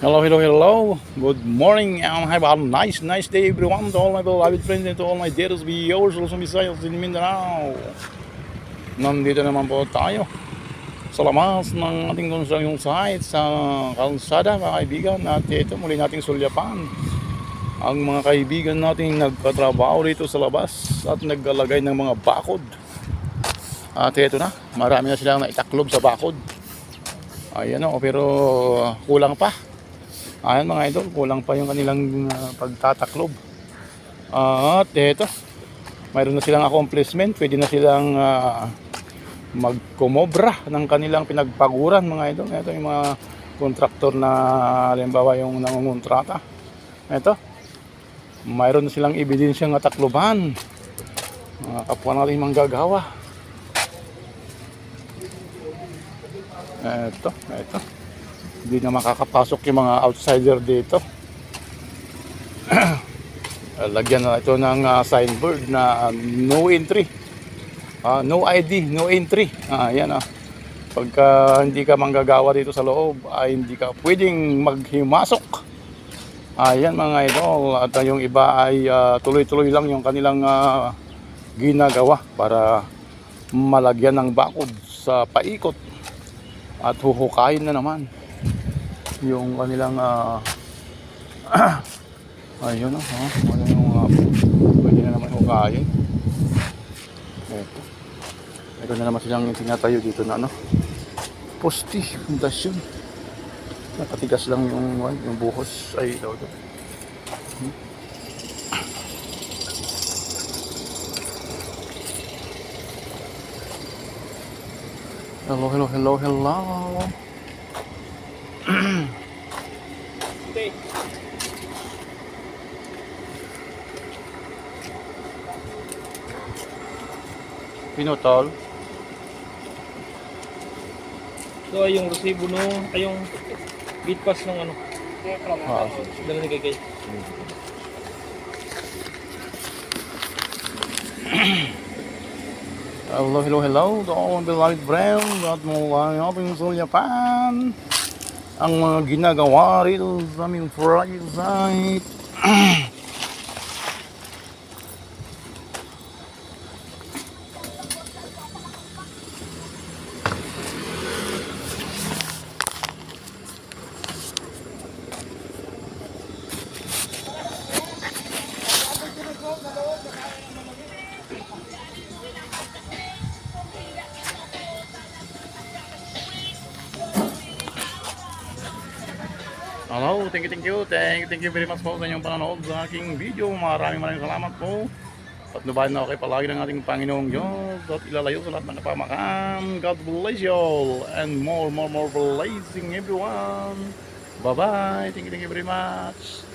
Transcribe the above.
Hello, hello, hello. Good morning and have a nice, nice day everyone to all my beloved friends and to all my dearest viewers also Visayas in Mindanao. Nandito naman po tayo sa lamas ng ating construction site sa kalsada mga kaibigan at ito muli nating sulyapan ang mga kaibigan nating nagkatrabaho rito sa labas at naglalagay ng mga bakod. At ito na, marami na silang naitaklob sa bakod. Ayan o, pero kulang pa. Ayan mga idol, kulang pa yung kanilang uh, pagtataklob. at eto, mayroon na silang accomplishment, pwede na silang uh, magkumobra ng kanilang pinagpaguran mga idol. Ito yung mga kontraktor na halimbawa yung nangungontrata. Ito, mayroon na silang ebidensyang atakloban. Mga kapwa natin manggagawa. Ito, ito. Hindi na makakapasok yung mga outsider dito. Lagyan na ito ng ah, signboard na ah, no entry. Ah, no ID, no entry. Ah, yan ah. Pagka hindi ka manggagawa dito sa loob, ay hindi ka pwedeng maghimasok. Ayan mga idol, at ah, yung iba ay ah, tuloy-tuloy lang yung kanilang ah, ginagawa para malagyan ng bakod sa paikot at huhukayin na naman yung kanilang uh, ayun oh, oh ano yung uh, pwede na naman hukayin eto. Ito na naman silang tinatayo dito na ano posti, pundasyon nakatigas lang yung uh, yung buhos. Ay daw daw Hmm. Hello, hello, hello, hello. Pinutol. So ay yung resibo no, ay yung gate pass ng ano. Ah, Dala ni Kay Hello, hello, hello of the light brown at mula natin sa Japan. Ang mga ginagawa rito sa aming project site. Hello, thank you, thank you. Thank you, thank you very much po sa inyong panonood sa aking video. Maraming maraming salamat po. At nabahan na kayo palagi ng ating Panginoong Diyos at ilalayo sa lahat ng kapamakan. God bless you all and more, more, more blessing everyone. Bye-bye. Thank you, thank you very much.